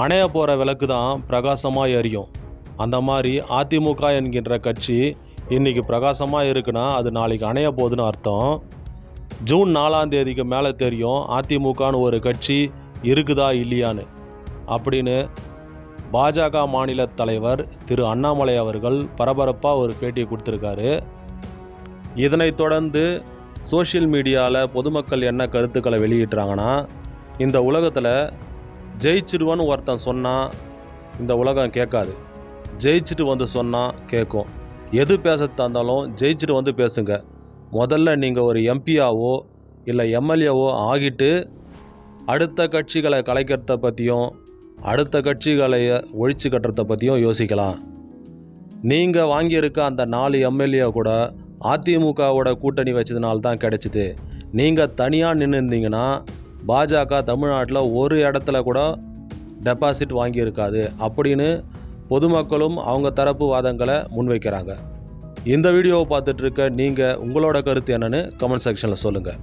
அணைய போகிற விளக்கு தான் பிரகாசமாக எரியும். அந்த மாதிரி அதிமுக என்கின்ற கட்சி இன்றைக்கி பிரகாசமாக இருக்குன்னா அது நாளைக்கு அணைய போகுதுன்னு அர்த்தம். ஜூன் நாலாம் தேதிக்கு மேலே தெரியும் அதிமுகன்னு ஒரு கட்சி இருக்குதா இல்லையான்னு. அப்படின்னு பாஜக மாநில தலைவர் திரு அண்ணாமலை அவர்கள் பரபரப்பாக ஒரு பேட்டி கொடுத்துருக்காரு. இதனைத் தொடர்ந்து சோஷியல் மீடியாவில் பொதுமக்கள் என்ன கருத்துக்களை வெளியிட்றாங்கன்னா இந்த உலகத்தில் ஜெயிச்சிடுவான்னு ஒருத்தன் சொன்னால் இந்த உலகம் கேட்காது. ஜெயிச்சுட்டு வந்து சொன்னால் கேட்கும். எது பேச இருந்தாலும் ஜெயிச்சுட்டு வந்து பேசுங்க. முதல்ல நீங்கள் ஒரு எம்பியாவோ இல்லை எம்எல்ஏவோ ஆகிட்டு அடுத்த கட்சிகளை கலைக்கிறத பற்றியும் அடுத்த கட்சிகளை ஒழிச்சு கட்டுறத பற்றியும் யோசிக்கலாம். நீங்கள் வாங்கியிருக்க அந்த நாலு எம்எல்ஏ கூட அதிமுகவோட கூட்டணி வச்சதுனால தான் கிடைச்சிது. நீங்கள் தனியாக நின்று இருந்தீங்கன்னா பாஜக தமிழ்நாட்டில் ஒரு இடத்துல கூட டெபாசிட் வாங்கியிருக்காது அப்படின்னு பொதுமக்களும் அவங்க தரப்பு வாதங்களை முன்வைக்கிறாங்க. இந்த வீடியோவை பார்த்துட்ருக்க நீங்கள் உங்களோட கருத்து என்னன்னு கமெண்ட் செக்ஷனில் சொல்லுங்கள்